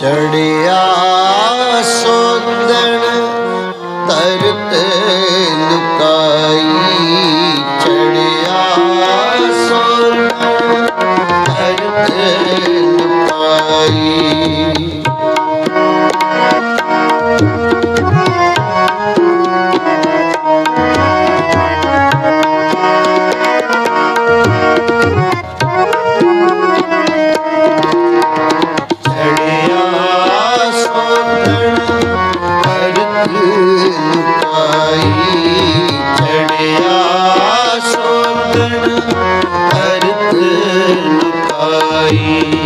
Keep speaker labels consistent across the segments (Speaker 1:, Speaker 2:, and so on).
Speaker 1: चढ़िया ਕਾਰਨ ਅਰਥ ਲੁਕਾਈ।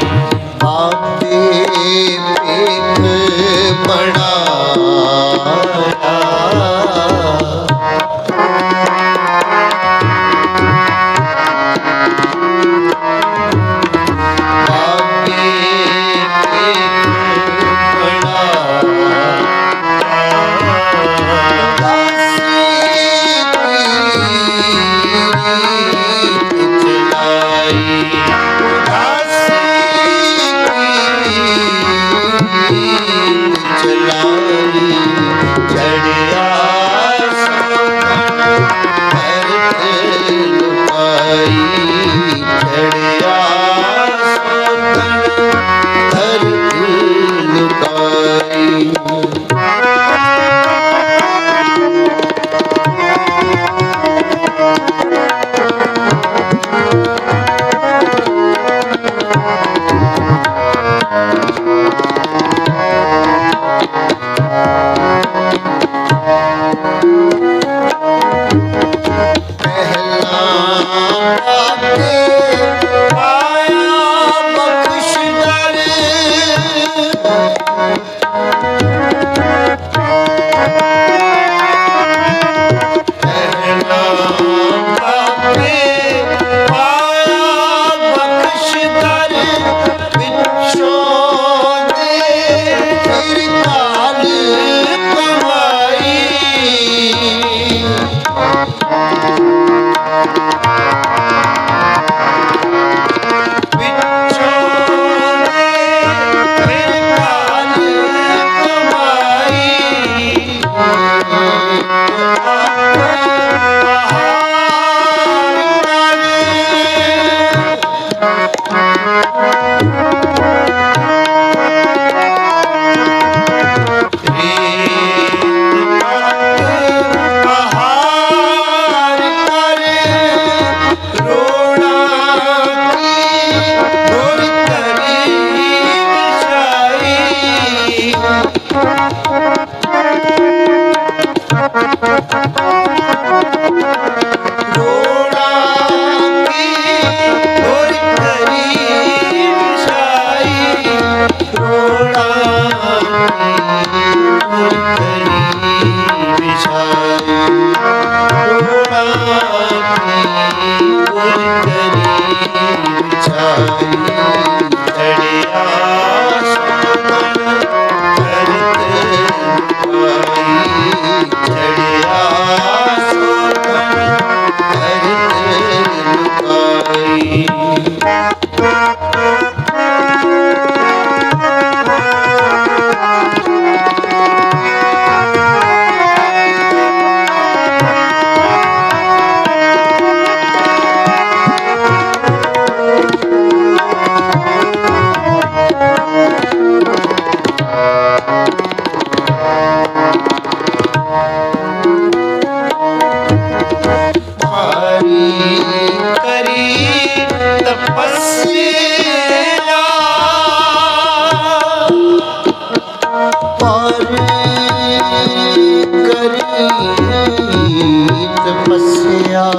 Speaker 1: ਮਿਲਿਆ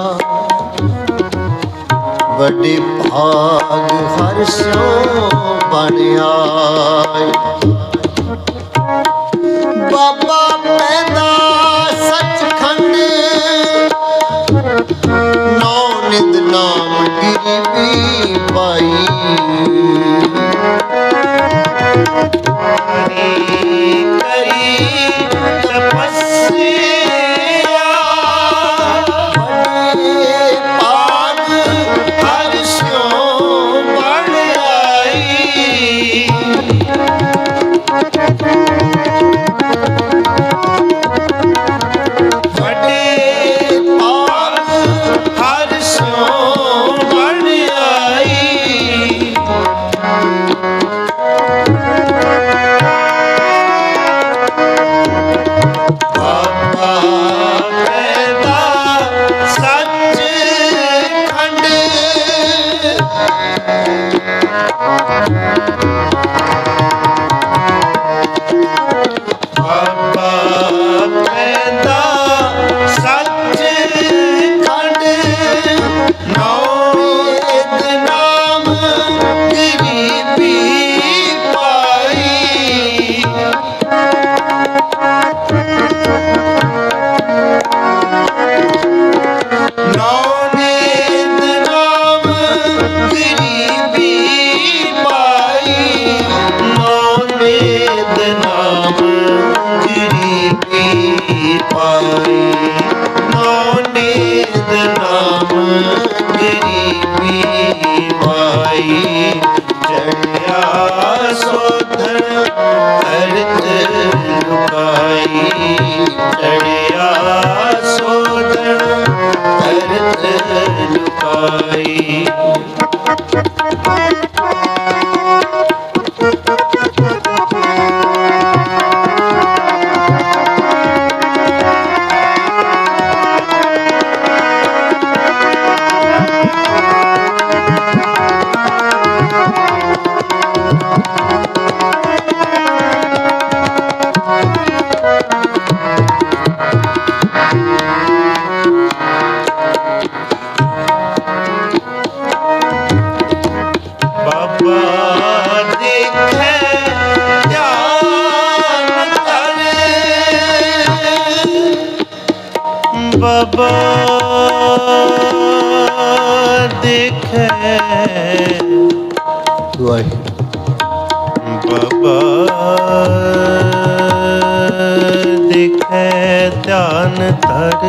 Speaker 1: ਵੱਡੇ ਭਾਗ ਹਰ ਸੋ ਬਣਿਆ ਬਾਬਾ ਪੈਦਾ ਸੱਚਖੰਡ। ਨੌ ਨਿਤ ਨਾਮ ਗਰੀਬੀ ਪਾਈ। Música ਸੋਧਣ ਅਰਥ ਲੁਕਾਈ ਚੜਿਆ ਸੋਧਣ ਅਰਥ ਲੁਕਾਈ। ਬਾਬਾ ਦੇਖੈ। ਵਾਹਿਗੁਰੂ ਬਾਬਾ ਦੇਖੈ ਧਿਆਨ ਧਰ।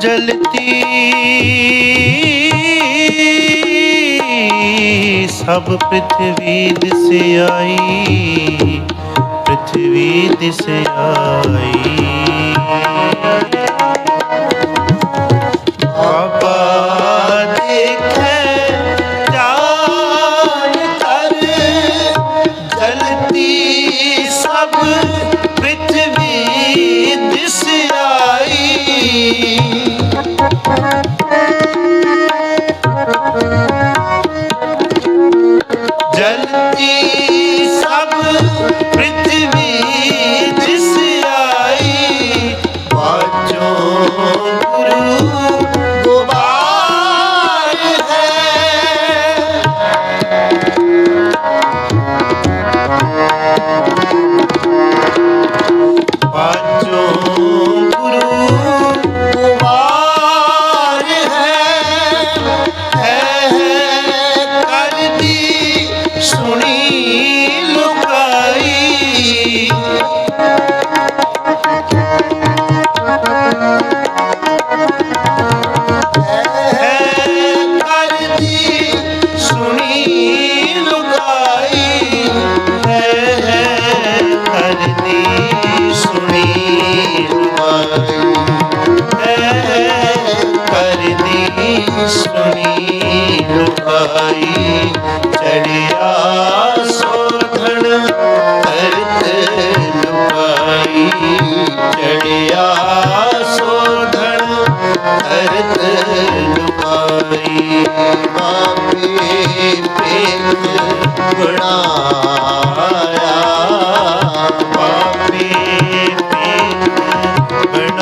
Speaker 1: ਜਲਤੀ ਸਭ ਪ੍ਰਿਥਵੀ ਦਿਸ ਆਈ ਪ੍ਰਿਥਵੀ ਦਿਸ ਆਈ। ਬਾਬਾ ਦੇਖੈ ਜਾਨ ਕਰ ਜਲਤੀ ਸਭ ਪ੍ਰਿਥਵੀ ਦਿਸ ਆਈ। ਜਲਤੀ